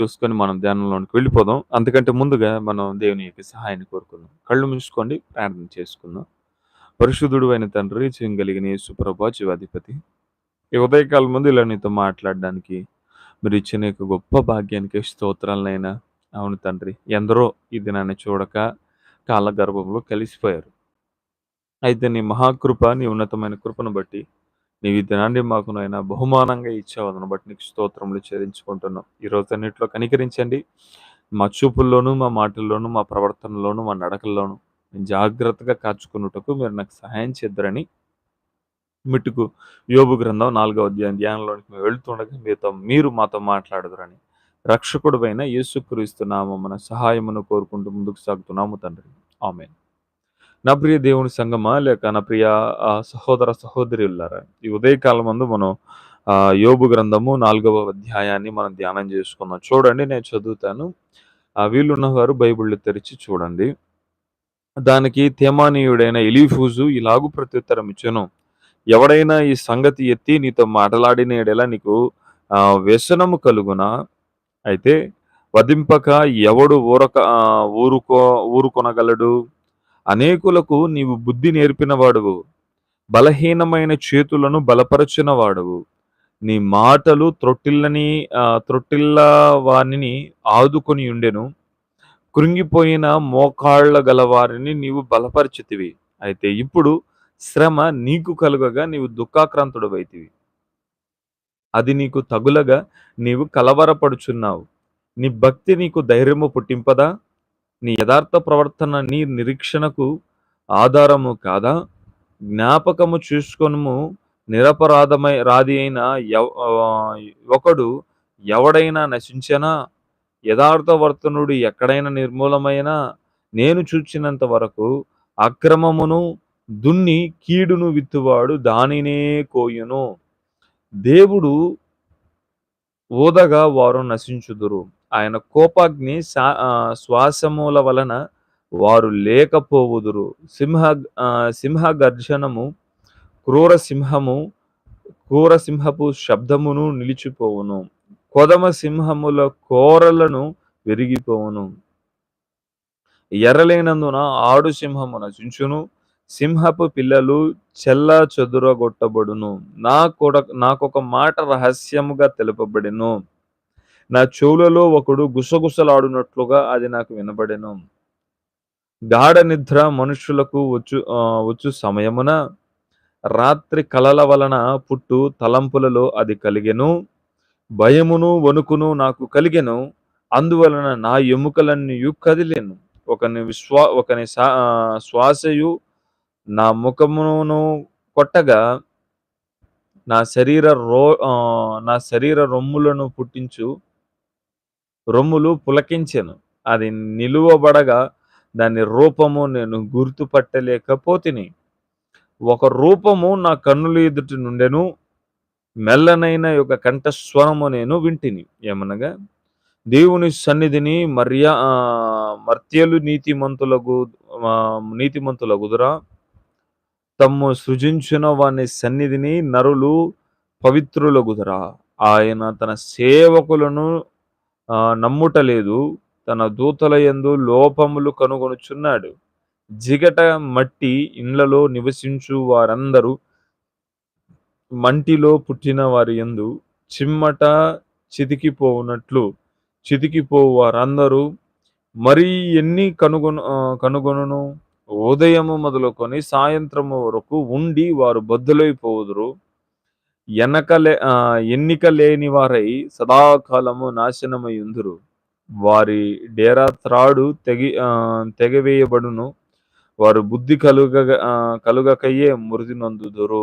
చూసుకొని మనం ధ్యానంలోనికి వెళ్ళిపోదాం. అంతకంటే ముందుగా మనం దేవుని యొక్క సహాయాన్ని కోరుకుందాం. కళ్ళు ముంచుకోండి ప్రార్థన చేసుకుందాం. పరిశుద్ధుడు అయిన తండ్రి చేయగలిగిన యేసుప్రభా జీవాధిపతి ఈ ఉదయకాలం ముందు ఇలా నీతో మాట్లాడడానికి మీరు ఇచ్చిన యొక్క గొప్ప భాగ్యానికి స్తోత్రాలనైనా అవును తండ్రి ఎందరో ఈ దినాన్ని చూడక కాల గర్భంలో కలిసిపోయారు. అయితే నీ మహాకృప నీ ఉన్నతమైన కృపను బట్టి నీవి దినాన్ని మాకు నాయన బహుమానంగా ఇచ్చావు బట్టి నీకు స్తోత్రములు చెల్లించుకుంటున్నాం. ఈ రోజు అన్నింటిలో కనికరించండి. మా చూపుల్లోనూ మా మాటల్లోనూ మా ప్రవర్తనలోనూ మా నడకల్లోనూ నేను జాగ్రత్తగా కాచుకున్నటకు మీరు నాకు సహాయం చేద్దరని మిట్టుకు యోబు గ్రంథం నాలుగవ అధ్యాయం ధ్యానంలోనికి మేము వెళ్తుండగా మీతో మీరు మాతో మాట్లాడదురని రక్షకుడు పైన యేసుక్రీస్తున్నాము మన సహాయమును కోరుకుంటూ ముందుకు సాగుతున్నాము తండ్రి. ఆమెను. నా ప్రియ దేవుని సంగమా? లేక నా ప్రియ ఆ, సహోదర సహోదరులారా ఈ ఉదయకాలం మందు మనం ఆ, యోబు గ్రంథము నాలుగవ అధ్యాయాన్ని మనం ధ్యానం చేసుకుందాం. చూడండి నేను చదువుతాను. ఆ వీళ్ళున్న బైబిళ్ళు తెరిచి చూడండి. దానికి తేమానీయుడైన ఎలీఫూజు ఇలాగు ప్రత్యుత్తరం ఇచ్చాను. ఎవడైనా ఈ సంగతి ఎత్తి నీతో మాటలాడిన ఎడల నీకు ఆ, వ్యసనము కలుగునా? అయితే వధింపక ఎవడు ఊరక ఆ, ఊరుకో ఊరుకొనగలడు? అనేకులకు నీవు బుద్ధి నేర్పిన వాడువు బలహీనమైన చేతులను బలపరచిన వాడువు నీ మాటలు త్రొట్టిల్లని త్రొట్టిల్ల వారిని ఆదుకొని ఉండెను. కృంగిపోయిన మోకాళ్ళ గల వారిని నీవు బలపరిచితివి. అయితే ఇప్పుడు శ్రమ నీకు కలుగగా నీవు దుఃఖాక్రాంతుడవైతివి. అది నీకు తగులగా నీవు కలవరపడుచున్నావు. నీ భక్తి నీకు ధైర్యము పుట్టింపదా? నీ యథార్థ ప్రవర్తన నీ నిరీక్షణకు ఆధారము కాదా? జ్ఞాపకము చూసుకొనుము నిరపరాధమై రాది అయిన ఒకడు ఎవడైనా నశించనా? యథార్థవర్తనుడు ఎక్కడైనా నిర్మూలమైన? నేను చూచినంత వరకు అక్రమమును దున్ని కీడును విత్తువాడు దానినే కోయును. దేవుడు ఓదగా వారు నశించుదురు. ఆయన కోపాగ్ని శ్వాసముల వలన వారు లేకపోవుదురు. సింహ సింహ గర్జనము క్రూర సింహము క్రూర సింహపు శబ్దమును నిలిచిపోవును. కొదమ సింహముల కోరలను విరిగిపోవును. ఎర్రలేనందున ఆడు సింహము నశించును. సింహపు పిల్లలు చెల్ల చెదురగొట్టబడును. నా కొడ నాకొక మాట రహస్యముగా తెలుపబడును. నా చెవులలో ఒకడు గుసగుసలాడునట్లుగా అది నాకు వినబడెను. గాఢ నిద్ర మనుషులకు వచ్చు వచ్చు సమయమున రాత్రి కలల వలన పుట్టు తలంపులలో అది కలిగెను. భయమును వణుకును నాకు కలిగెను. అందువలన నా ఎముకలన్నీ కదిలేను. ఒకని విశ్వా ఒకని శ్వాసయు నా ముఖమును కొట్టగా నా శరీర రో నా శరీర రొమ్ములను పుట్టించు. రొమ్ములు పులకించెను. అది నిలువబడగా దాని రూపము నేను గుర్తుపట్టలేకపోతిని. ఒక రూపము నా కన్నుల ఎదుటి నుండెను మెల్లనైన యొక్క కంఠస్వరము నేను వింటిని. ఏమనగా దేవుని సన్నిధిని మర్యా ఆ, మర్త్యలు నీతిమంతులకు నీతిమంతుల గుదురా తమ్ము సృజించిన వాని సన్నిధిని నరులు పవిత్రుల పవిత్రులగుదురా. ఆయన తన సేవకులను నమ్ముటలేదు. తన దూతల యందు లోపములు కనుగొనుచున్నాడు. జిగట మట్టి ఇండ్లలో నివసించు వారందరూ మంటిలో పుట్టిన వారి యందు చిమ్మట చితికిపోవునట్లు చితికిపోవు వారందరూ మరి ఎన్ని కనుగొను కనుగొనును? ఉదయము మొదలుకొని సాయంత్రము వరకు ఉండి వారు బద్దులైపోవుదురు ఎనకలే ఆ, ఎన్నిక లేని వారై సదాకాలము నాశనమయుందురు. వారి డేరా త్రాడు తెగి ఆ, తెగవేయబడును. వారు బుద్ధి కలుగ కలుగకయ్యే మృతి నందుదురు